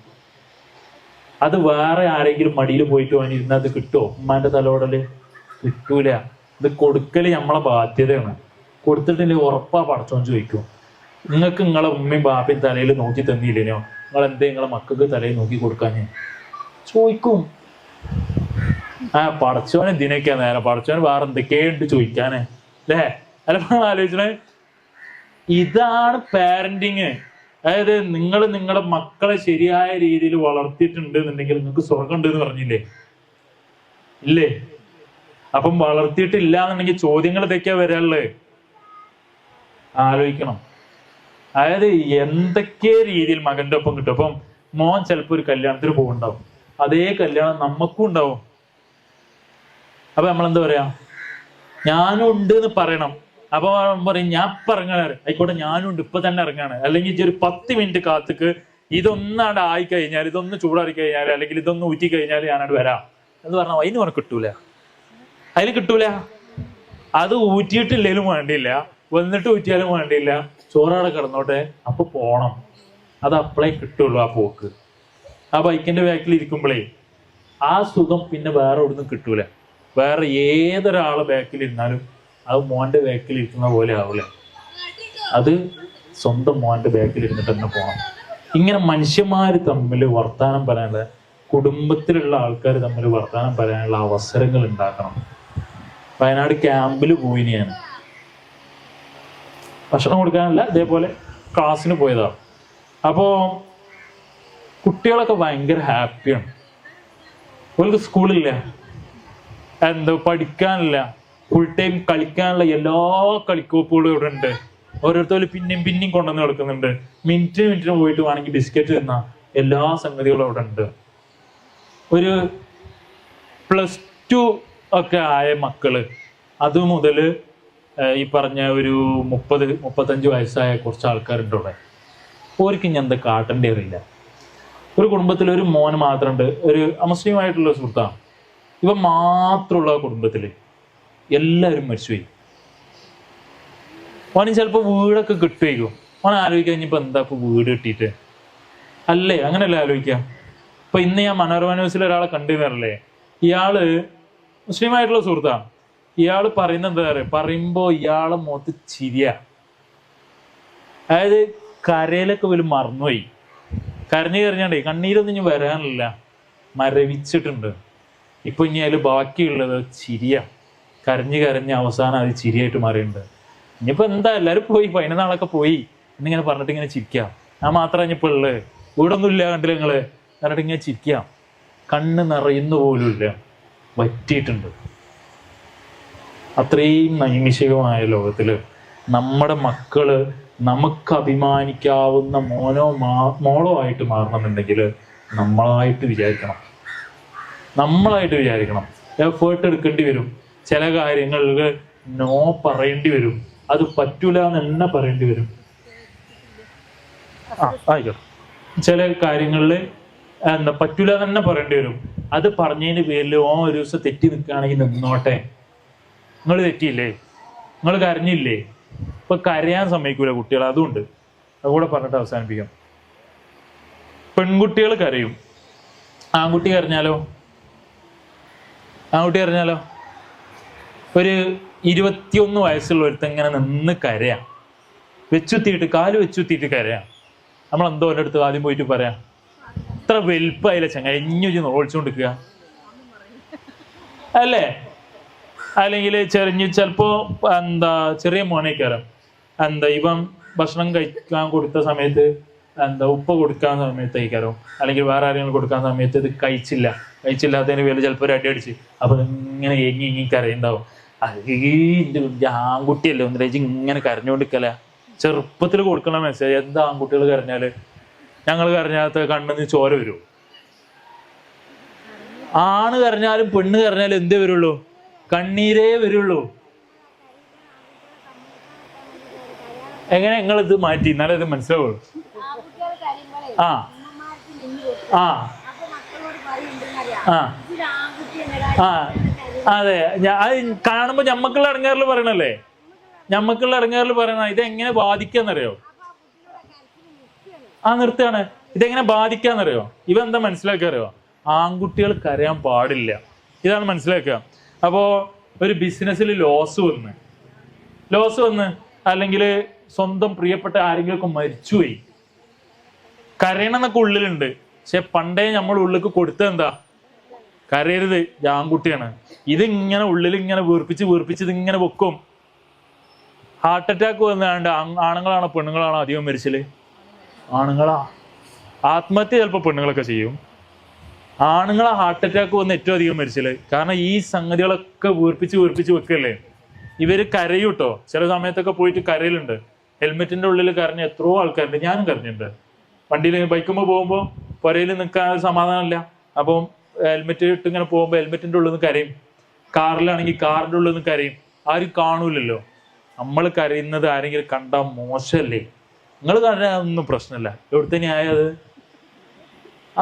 അത് വേറെ ആരെങ്കിലും മടിയിൽ പോയിട്ട് വന്നിരുന്ന അത് കിട്ടുമോ ഉമ്മാന്റെ തലോടൽ? കിട്ടൂല ഇത് കൊടുക്കൽ നമ്മളെ ബാധ്യതയാണ്. കൊടുത്തിട്ടില്ല ഉറപ്പാ പടച്ചോൻ ചോദിക്കും. നിങ്ങൾക്ക് നിങ്ങളെ ഉമ്മയും ബാപ്പയും തലയിൽ നോക്കി തന്നില്ലേനോ? നിങ്ങൾ എന്തേ നിങ്ങളെ മക്കൾക്ക് തലയിൽ നോക്കി കൊടുക്കാന് ചോദിക്കും. ആ പടച്ചോൻ എന്തിനൊക്കെയാ നേരെ? പടച്ചോൻ വേറെ എന്തൊക്കെയുണ്ട് ചോദിക്കാന്? അല്ലേ അല്ല ആലോചിച്ചേ ഇതാണ് പാരന്റിങ് അതായത് നിങ്ങൾ നിങ്ങളുടെ മക്കളെ ശരിയായ രീതിയിൽ വളർത്തിയിട്ടുണ്ട് എന്നുണ്ടെങ്കിൽ നിങ്ങൾക്ക് സ്വർഗം ഉണ്ട് എന്ന് പറഞ്ഞില്ലേ? ഇല്ലേ? അപ്പം വളർത്തിയിട്ടില്ല എന്നുണ്ടെങ്കിൽ ചോദ്യങ്ങൾ ഇതൊക്കെയാ വരാനുള്ളത് ആലോചിക്കണം. അതായത് എന്തൊക്കെ രീതിയിൽ മകന്റെ ഒപ്പം കിട്ടും? അപ്പം മോൻ ചിലപ്പോ ഒരു കല്യാണത്തിന് പോകുന്നുണ്ടാവും. അതേ കല്യാണം നമുക്കും ഉണ്ടാവും. അപ്പൊ നമ്മളെന്താ പറയാ? ഞാനും ഉണ്ട് എന്ന് പറയണം. അപ്പൊ പറയും ഞാൻ ഇപ്പൊ ആയിക്കോട്ടെ ഞാനും ഉണ്ട്. ഇപ്പൊ തന്നെ ഇറങ്ങാണ്. അല്ലെങ്കിൽ ഒരു പത്ത് മിനിറ്റ് കാത്തുക്ക് ഇതൊന്നാണ്ട് ആയി കഴിഞ്ഞാൽ ഇതൊന്ന് ചൂടാറി കഴിഞ്ഞാൽ അല്ലെങ്കിൽ ഇതൊന്ന് ഊറ്റി കഴിഞ്ഞാൽ ഞാനവിടെ വരാം. എന്ന് പറഞ്ഞാൽ അതിന് പറഞ്ഞ കിട്ടൂല. അതിൽ കിട്ടൂല. അത് ഊറ്റിയിട്ടില്ലേലും വേണ്ടിയില്ല. വന്നിട്ട് ഊറ്റിയാലും വേണ്ടിയില്ല. ചോറവിടെ കിടന്നോട്ടെ. അപ്പൊ പോണം. അത് അപ്പളേ കിട്ടുള്ളൂ ആ പോക്ക്. ആ ബൈക്കിന്റെ ബാക്കിൽ ഇരിക്കുമ്പോഴേ ആ സുഖം പിന്നെ വേറെ ഒന്നും കിട്ടൂല. വേറെ ഏതൊരാളെ ബാക്കിൽ ഇരുന്നാലും അത് മോന്റെ ബാക്കിൽ ഇരിക്കുന്ന പോലെ ആവില്ല അത് സ്വന്തം മോന്റെ ബാക്കിൽ ഇരുന്നിട്ട് തന്നെ പോണം. ഇങ്ങനെ മനുഷ്യന്മാർ തമ്മിൽ വർത്താനം പറയാനുള്ള കുടുംബത്തിലുള്ള ആൾക്കാർ തമ്മിൽ വർത്താനം പറയാനുള്ള അവസരങ്ങൾ ഉണ്ടാക്കണം. വയനാട് ക്യാമ്പിൽ പോയിന് ഞാൻ. ഭക്ഷണം കൊടുക്കാനല്ല ഇതേപോലെ ക്ലാസ്സിന് പോയതാണ് അപ്പോൾ കുട്ടികളൊക്കെ ഭയങ്കര ഹാപ്പിയാണ്. അവർക്ക് സ്കൂളില്ല. എന്തോ പഠിക്കാനില്ല. ഫുൾ ടൈം കളിക്കാനുള്ള എല്ലാ കളിക്കോപ്പുകളും ഇവിടെ ഉണ്ട് ഓരോരുത്തരും പിന്നെയും പിന്നെയും കൊണ്ടുവന്ന് കൊടുക്കുന്നുണ്ട് മിനിറ്റ് മിനിറ്റിന് പോയിട്ട് വേണമെങ്കിൽ ബിസ്ക്കറ്റ് തിന്ന. എല്ലാ സംഗതികളും അവിടെ ഉണ്ട് ഒരു പ്ലസ് ടു ഒക്കെ ആയ മക്കൾ. അത് മുതൽ ഈ പറഞ്ഞ ഒരു മുപ്പത് മുപ്പത്തഞ്ച് വയസ്സായ കുറച്ച് ആൾക്കാരുണ്ട് ഇവിടെ ഓർക്ക് ഞാൻ എന്താ കാട്ടേണ്ടി അറിയില്ല ഒരു കുടുംബത്തിൽ ഒരു മോൻ മാത്രമുണ്ട് ഒരു അമുസ്ലിമായിട്ടുള്ള സുഹൃത്താണ് ഇവ മാത്രമുള്ള കുടുംബത്തിൽ എല്ലാവരും മരിച്ചുപോയി. ഓന് ചിലപ്പോൾ വീടൊക്കെ കിട്ടുമായിരിക്കും ഓൻ ആലോചിക്കാൻ ഇനിയിപ്പോൾ എന്താ ഇപ്പോൾ വീട് കിട്ടിയിട്ട് അല്ലേ? അങ്ങനെയല്ലേ ആലോചിക്കാം? ഇപ്പൊ ഇന്ന് ഞാൻ മനോരമ ന്യൂസിൽ ഒരാളെ കണ്ടുവരല്ലേ ഇയാൾ മുസ്ലിം ആയിട്ടുള്ള സുഹൃത്താണ് ഇയാൾ പറയുന്ന എന്താ പറയുക പറയുമ്പോൾ ഇയാളെ മുഖത്ത് ചിരിയ. അതായത് കരയിലൊക്കെ വലിയ മറന്നുപോയി. കരഞ്ഞു കരഞ്ഞാണ്ടേ കണ്ണീരൊന്നും ഇനി വരാനില്ല. മരവിച്ചിട്ടുണ്ട്. ഇപ്പൊ ഇനി അതിൽ ബാക്കിയുള്ളത് ചിരിയ. കരഞ്ഞു കരഞ്ഞ് അവസാനം അത് ചിരിയായിട്ട് മാറിയിട്ടുണ്ട്. ഇനിയിപ്പോ എന്താ എല്ലാവരും പോയി പതിനൊന്നാളൊക്കെ പോയി. എന്നിങ്ങനെ പറഞ്ഞിട്ട് ഇങ്ങനെ ചിരിക്കാം. ഞാൻ മാത്രമേ ഇനിയിപ്പോ ഉള്ളത് ഇവിടെ ഇല്ല കണ്ടില്ല നിങ്ങൾ? പറഞ്ഞിട്ട് ഇങ്ങനെ ചിരിക്കാം. കണ്ണ് നിറയുന്ന പോലും ഇല്ല. വറ്റിയിട്ടുണ്ട്. അത്രയും നൈമിഷികമായ ലോകത്തിൽ നമ്മുടെ മക്കൾ നമുക്ക് അഭിമാനിക്കാവുന്ന മോനോ മാ മോളോ ആയിട്ട് മാറണമെന്നുണ്ടെങ്കിൽ നമ്മളായിട്ട് വിചാരിക്കണം. നമ്മളായിട്ട് വിചാരിക്കണം. എഫേർട്ട് എടുക്കേണ്ടി വരും. ചില കാര്യങ്ങളിൽ നോ പറയേണ്ടി വരും. അത് പറ്റൂല എന്ന് തന്നെ പറയേണ്ടി വരും. ആ ആയിക്കോട്ടെ. ചില കാര്യങ്ങളിൽ എന്താ പറ്റൂല തന്നെ പറയേണ്ടി വരും. അത് പറഞ്ഞതിന് പേരിൽ ഓ ഒരു ദിവസം തെറ്റി നിൽക്കുകയാണെങ്കിൽ നിന്നോട്ടെ. നിങ്ങൾ തെറ്റിയില്ലേ? നിങ്ങൾ കരഞ്ഞില്ലേ? ഇപ്പൊ കരയാൻ സമ്മതിക്കൂല കുട്ടികൾ അതുകൊണ്ട് അതുകൂടെ പറഞ്ഞിട്ട് അവസാനിപ്പിക്കാം. പെൺകുട്ടികൾ കരയും. ആൺകുട്ടി കരഞ്ഞാലോ? ആൺകുട്ടി കരഞ്ഞാലോ? ഒരു ഇരുപത്തിയൊന്ന് വയസ്സുള്ള ഒരുത്തൻ ഇങ്ങനെ നിന്ന് കരയാം. വെച്ചുത്തിയിട്ട് കാൽ വെച്ചുത്തിയിട്ട് കരയാം. നമ്മൾ എന്തോ എന്റെ അടുത്ത് ആദ്യം പോയിട്ട് പറയാം. ഇത്ര വലുപ്പമായില്ല ചങ്ങ? എഞ്ഞു നോളിച്ചുകൊണ്ടിരിക്കുക അല്ലേ? അല്ലെങ്കിൽ ചെറിഞ്ഞ് ചിലപ്പോ എന്താ ചെറിയ മോനേക്കാരം എന്താ ഇവൻ ഭക്ഷണം കഴിക്കാൻ കൊടുത്ത സമയത്ത് എന്താ ഉപ്പ് കൊടുക്കാൻ സമയത്ത് കഴിക്കാരോ അല്ലെങ്കിൽ വേറെ ആരെങ്കിലും കൊടുക്കാൻ സമയത്ത് ഇത് കഴിച്ചില്ല. കഴിച്ചില്ലാത്തതിന് പേര് ചിലപ്പോൾ ഒരു അടി അടിച്ച് അപ്പൊ ഇങ്ങനെ എങ്ങി ഇങ്ങി കരയുണ്ടാവും. അത് ആൺകുട്ടിയല്ലേ ഒന്ന് രചി ഇങ്ങനെ കരഞ്ഞുകൊണ്ടിരിക്കല ചെറുപ്പത്തിൽ കൊടുക്കണ മെസ്സേജ് എന്താ ആൺകുട്ടികൾ കരഞ്ഞാൽ? ഞങ്ങൾ കരഞ്ഞാത്ത കണ്ണിന്ന് ചോര വരും. ആണ് കരഞ്ഞാലും പെണ്ണ് കരഞ്ഞാലും എന്തേ വരുള്ളൂ? കണ്ണീരേ വരുള്ളൂ. എങ്ങനെ നിങ്ങൾ ഇത് മാറ്റി? എന്നാലേ ഇത് മനസ്സിലാവുള്ളൂ. ആ. ആ. ആ. ആ. അതെ. അത് കാണുമ്പോ ഞമ്മക്കുള്ള ഇടങ്ങേറിൽ പറയണല്ലേ? ഞമ്മക്കുള്ള ഇടങ്ങേറിൽ പറയണ ഇത് എങ്ങനെ ബാധിക്കാന്നറിയോ? ആ നിർത്തുകയാണ്. ഇതെങ്ങനെ ബാധിക്കാന്നറിയോ? ഇവ എന്താ മനസ്സിലാക്കുക അറിയോ? ആൺകുട്ടികൾ കരയാൻ പാടില്ല. ഇതാണ് മനസ്സിലാക്കുക. അപ്പോ ഒരു ബിസിനസ്സിൽ ലോസ് വന്ന് ലോസ് വന്ന് അല്ലെങ്കിൽ സ്വന്തം പ്രിയപ്പെട്ട ആരെങ്കിലും മരിച്ചുപോയി. കരയണം എന്നൊക്കെ ഉള്ളിലുണ്ട്. പക്ഷെ പണ്ടേ നമ്മൾ ഉള്ളിലേക്ക് കൊടുത്തത് എന്താ? കരയരുത്. ആൺകുട്ടിയാണ് ഇത് ഇങ്ങനെ ഉള്ളിൽ ഇങ്ങനെ വീർപ്പിച്ച് വീർപ്പിച്ച് ഇത് ഇങ്ങനെ വെക്കും. ഹാർട്ട് അറ്റാക്ക് വന്നാണ്ട് ആണുങ്ങളാണോ പെണ്ണുങ്ങളാണോ അധികം മരിച്ചൽ? ആണുങ്ങളാ. ആത്മഹത്യ ചിലപ്പോൾ പെണ്ണുങ്ങളൊക്കെ ചെയ്യും. ആണുങ്ങളെ ഹാർട്ട് അറ്റാക്ക് വന്ന് ഏറ്റവും അധികം മരിച്ചില്ല കാരണം ഈ സംഗതികളൊക്കെ വീർപ്പിച്ച് വീർപ്പിച്ച് വെക്കല്ലേ? ഇവർ കരയൂട്ടോ ചില സമയത്തൊക്കെ പോയിട്ട് കരയിലുണ്ട്. ഹെൽമെറ്റിന്റെ ഉള്ളിൽ കരഞ്ഞ എത്രയോ ആൾക്കാരുണ്ട്. ഞാനും കരഞ്ഞിട്ടുണ്ട്. വണ്ടിയിൽ ബൈക്കുമ്പോൾ പോകുമ്പോൾ പുരയിൽ നിൽക്കാൻ സമാധാനമില്ല. അപ്പം ഹെൽമെറ്റ് ഇട്ട് ഇങ്ങനെ പോകുമ്പോൾ ഹെൽമെറ്റിന്റെ ഉള്ളിൽ നിന്ന് കരയും. കാറിലാണെങ്കിൽ കാറിന്റെ ഉള്ളിൽ നിന്ന് കരയും. ആരും കാണൂലല്ലോ. നമ്മൾ കരയുന്നത് ആരെങ്കിലും കണ്ടാൽ മോശമല്ലേ നിങ്ങൾ കരയാതൊന്നും പ്രശ്നമില്ല. എവിടുത്തെ ന്യായത്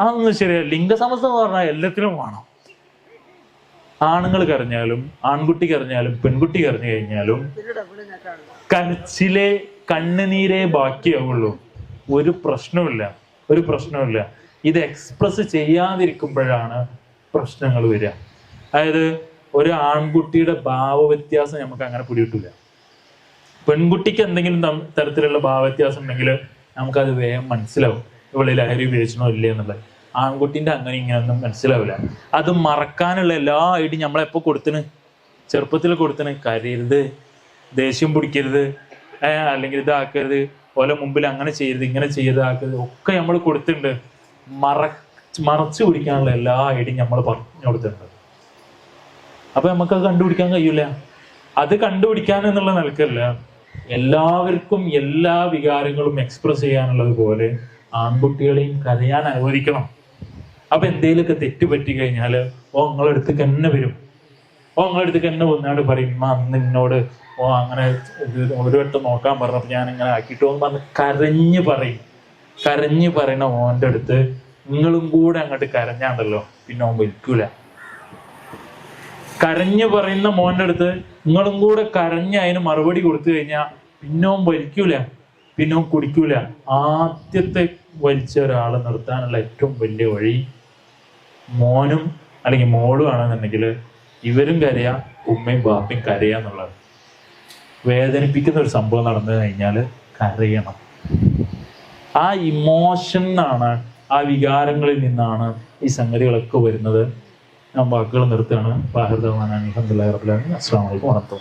അതൊന്നും ശരിയല്ല ലിംഗസമസം എന്ന് പറഞ്ഞാൽ എല്ലാത്തിനും വേണം. ആണുങ്ങൾ കരഞ്ഞാലും ആൺകുട്ടി കരഞ്ഞാലും പെൺകുട്ടി കരഞ്ഞു കഴിഞ്ഞാലും കരച്ചിലെ കണ്ണുനീരെ ബാക്കിയാവുള്ളൂ. ഒരു പ്രശ്നമില്ല ഒരു പ്രശ്നമില്ല ഇത് എക്സ്പ്രസ് ചെയ്യാതിരിക്കുമ്പോഴാണ് പ്രശ്നങ്ങൾ വരിക. അതായത് ഒരു ആൺകുട്ടിയുടെ ഭാവവ്യത്യാസം നമുക്ക് അങ്ങനെ പിടികിട്ടില്ല പെൺകുട്ടിക്ക് എന്തെങ്കിലും തരത്തിലുള്ള ഭാവവ്യത്യാസം ഉണ്ടെങ്കിൽ നമുക്കത് വേഗം മനസ്സിലാവും. ഇവൾ ലഹരി ഉപയോഗിച്ചണോ ഇല്ലേ എന്നുള്ളത്. ആൺകുട്ടിന്റെ അങ്ങനെ ഇങ്ങനെയൊന്നും മനസ്സിലാവില്ല. അത് മറക്കാനുള്ള എല്ലാ ഐഡി നമ്മളെപ്പോ കൊടുത്തിന് ചെറുപ്പത്തിൽ കൊടുത്തിന് കരയരുത് ദേഷ്യം പിടിക്കരുത് അല്ലെങ്കിൽ ഇതാക്കരുത്. ഓലെ മുമ്പിൽ അങ്ങനെ ചെയ്യരുത് ഇങ്ങനെ ചെയ്യരുത് ആക്കരുത് ഒക്കെ നമ്മൾ കൊടുത്തിട്ടുണ്ട്. മറ മറച്ചു പിടിക്കാനുള്ള എല്ലാ ഐഡിയും നമ്മൾ പറഞ്ഞു കൊടുത്തിട്ടുണ്ട്. അപ്പൊ നമുക്ക് അത് കണ്ടുപിടിക്കാൻ കഴിയൂല. അത് കണ്ടുപിടിക്കാൻ എന്നുള്ള നിലക്കല്ല. എല്ലാവർക്കും എല്ലാ വികാരങ്ങളും എക്സ്പ്രസ് ചെയ്യാനുള്ളത് പോലെ ആൺകുട്ടികളെയും കരയാൻ അനുവദിക്കണം. അപ്പൊ എന്തെങ്കിലുമൊക്കെ തെറ്റ് പറ്റി കഴിഞ്ഞാൽ ഓ നിങ്ങളടുത്ത് തന്നെ വരും. ഓ നിങ്ങളടുത്ത് തന്നെ വന്നാണ്ട് പറയും "ഉമ്മ, അന്ന് എന്നോട് ഓ അങ്ങനെ ഒരു വട്ടം നോക്കാൻ പറഞ്ഞപ്പോ ഞാൻ ഇങ്ങനെ ആക്കിയിട്ടോ എന്ന് കരഞ്ഞു പറയും. കരഞ്ഞ് പറയണ ഓന്റെ അടുത്ത് നിങ്ങളും കൂടെ അങ്ങോട്ട് കരഞ്ഞാണ്ടല്ലോ പിന്നെ ഓൻ വിൽക്കൂല കരഞ്ഞു പറയുന്ന മോന്റെ അടുത്ത് നിങ്ങളും കൂടെ കരഞ്ഞ് അതിന് മറുപടി കൊടുത്തു കഴിഞ്ഞാൽ പിന്നോം വലിക്കൂല പിന്നോം കുടിക്കൂല. ആദ്യത്തെ വലിച്ച ഒരാളെ നിർത്താനുള്ള ഏറ്റവും വലിയ വഴി മോനും അല്ലെങ്കിൽ മോളും ആണെന്നുണ്ടെങ്കിൽ ഇവരും കരയാ ഉമ്മയും ബാപ്പയും കരയുക എന്നുള്ളത് വേദനിപ്പിക്കുന്ന ഒരു സംഭവം നടന്നു കഴിഞ്ഞാൽ കരയണം. ആ ഇമോഷനാണ് ആ വികാരങ്ങളിൽ നിന്നാണ് ഈ സംഗതികളൊക്കെ വരുന്നത്. ഞാൻ വാക്കുകൾ നിർത്തുകയാണ്. ബാഹിർദമാനാണ് അലഹമുല്ലാ റബുലാ അസ്സാം വലൈക്കും വണക്കം